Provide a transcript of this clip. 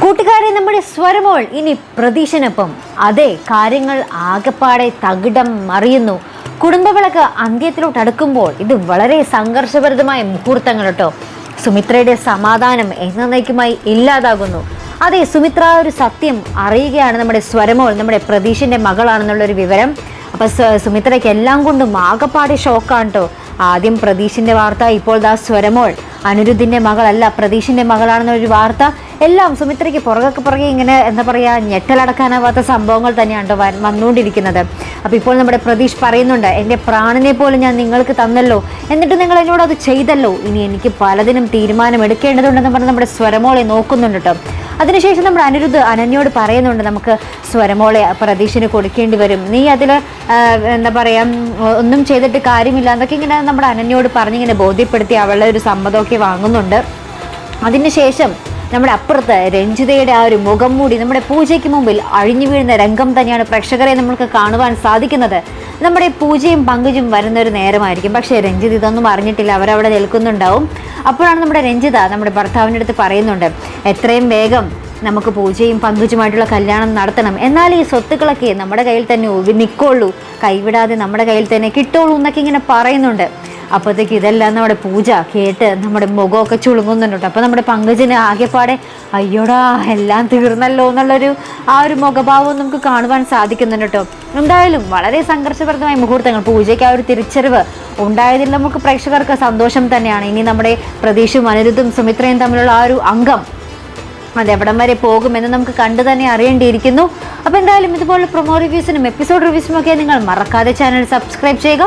കൂട്ടുകാരെ നമ്മുടെ സ്വരമോൾ ഇനി പ്രതീക്ഷനൊപ്പം. അതെ കാര്യങ്ങൾ ആകെപ്പാടെ തകിടം മറിയുന്നു. കുടുംബവിളക്ക് അന്ത്യത്തിലോട്ട് അടുക്കുമ്പോൾ ഇത് വളരെ സംഘർഷഭരിതമായ മുഹൂർത്തങ്ങൾ കേട്ടോ. സുമിത്രയുടെ സമാധാനം എന്നേക്കുമായി ഇല്ലാതാകുന്നു. അതെ സുമിത്ര ഒരു സത്യം അറിയുകയാണ് നമ്മുടെ സ്വരമോൾ നമ്മുടെ പ്രതീഷിന്റെ മകളാണെന്നുള്ളൊരു വിവരം. അപ്പോൾ സുമിത്രയ്ക്ക് എല്ലാം കൊണ്ടും ആകെപ്പാടെ ഷോക്കാണ് കേട്ടോ. ആദ്യം പ്രതീഷിന്റെ വാർത്ത ഇപ്പോൾ ദാ സ്വരമോൾ. അനിരുദ്ധിന്റെ മകളല്ല പ്രതീഷിന്റെ മകളാണെന്നൊരു വാർത്ത. എല്ലാം സുമിത്രയ്ക്ക് പുറകൊക്കെ പുറകെ ഇങ്ങനെ എന്താ പറയുക ഞെട്ടലടക്കാനാവാത്ത സംഭവങ്ങൾ തന്നെയാണ് വന്നുകൊണ്ടിരിക്കുന്നത്. അപ്പോൾ ഇപ്പോൾ നമ്മുടെ പ്രതീഷ് പറയുന്നുണ്ട് എന്റെ പ്രാണനെ പോലും ഞാൻ നിങ്ങൾക്ക് തന്നല്ലോ. എന്നിട്ട് നിങ്ങൾ എന്നോട് അത് ചെയ്തല്ലോ. ഇനി എനിക്ക് പലതിനും തീരുമാനം എടുക്കേണ്ടതുണ്ടെന്ന് പറഞ്ഞ് നമ്മുടെ സ്വരമോളെ നോക്കുന്നുണ്ട് കേട്ടോ അതിനുശേഷം നമ്മൾ അനിരുദ്ധ് അനന്യോട് പറയുന്നുണ്ട് നമുക്ക് സ്വരമോളെ പ്രതീക്ഷന് കൊടുക്കേണ്ടി വരും. നീ അതിൽ എന്താ പറയുക ഒന്നും ചെയ്തിട്ട് കാര്യമില്ല. എന്നൊക്കെ ഇങ്ങനെ നമ്മുടെ അനന്യോട് പറഞ്ഞിങ്ങനെ ബോധ്യപ്പെടുത്തി അവളുടെ ഒരു സമ്മതമൊക്കെ വാങ്ങുന്നുണ്ട്. അതിനുശേഷം നമ്മുടെ അപ്പുറത്ത് രഞ്ജിതയുടെ ആ ഒരു മുഖം മൂടി നമ്മുടെ പൂജയ്ക്ക് മുമ്പിൽ അഴിഞ്ഞു വീഴുന്ന രംഗം തന്നെയാണ് പ്രേക്ഷകരെ നമ്മൾക്ക് കാണുവാൻ സാധിക്കുന്നത്. നമ്മുടെ പൂജയും പങ്കുജും വരുന്ന ഒരു നേരമായിരിക്കും. പക്ഷേ രഞ്ജിത് ഇതൊന്നും അറിഞ്ഞിട്ടില്ല. അവരവിടെ നിൽക്കുന്നുണ്ടാവും. അപ്പോഴാണ് നമ്മുടെ രഞ്ജിത നമ്മുടെ ഭർത്താവിന്റെ അടുത്ത് പറയുന്നുണ്ട്. എത്രയും വേഗം നമുക്ക് പൂജയും പങ്കുജുമായിട്ടുള്ള കല്യാണം നടത്തണം. എന്നാൽ ഈ സ്വത്തുക്കളൊക്കെ നമ്മുടെ കയ്യിൽ തന്നെ നിൽക്കുള്ളൂ കൈവിടാതെ നമ്മുടെ കയ്യിൽ തന്നെ കിട്ടുള്ളൂ എന്നൊക്കെ ഇങ്ങനെ പറയുന്നുണ്ട്. അപ്പോഴത്തേക്ക് ഇതെല്ലാം നമ്മുടെ പൂജ കേട്ട് നമ്മുടെ മുഖമൊക്കെ ചുളുങ്ങുന്നുണ്ട് അപ്പോൾ നമ്മുടെ പങ്കജിന് ആകെപ്പാടെ അയ്യോടാ എല്ലാം തീർന്നല്ലോ എന്നുള്ളൊരു ആ ഒരു മുഖഭാവം നമുക്ക് കാണുവാൻ സാധിക്കുന്നുണ്ട് എന്തായാലും വളരെ സംഘർഷപ്രദമായ മുഹൂർത്തങ്ങൾ പൂജയ്ക്ക് ആ ഒരു തിരിച്ചറിവ് ഉണ്ടായതിൽ നമുക്ക് പ്രേക്ഷകർക്ക് സന്തോഷം തന്നെയാണ്. ഇനി നമ്മുടെ പ്രതീക്ഷയും അനിരുദ്ധും സുമിത്രയും തമ്മിലുള്ള ആ ഒരു അംഗം അതെവിടം വരെ പോകുമെന്ന് നമുക്ക് കണ്ടു തന്നെ അറിയേണ്ടിയിരിക്കുന്നു. അപ്പോൾ എന്തായാലും ഇതുപോലെ പ്രൊമോ റിവ്യൂസിനും എപ്പിസോഡ് റിവ്യൂസിനും ഒക്കെ നിങ്ങൾ മറക്കാതെ ചാനൽ സബ്സ്ക്രൈബ് ചെയ്യുക.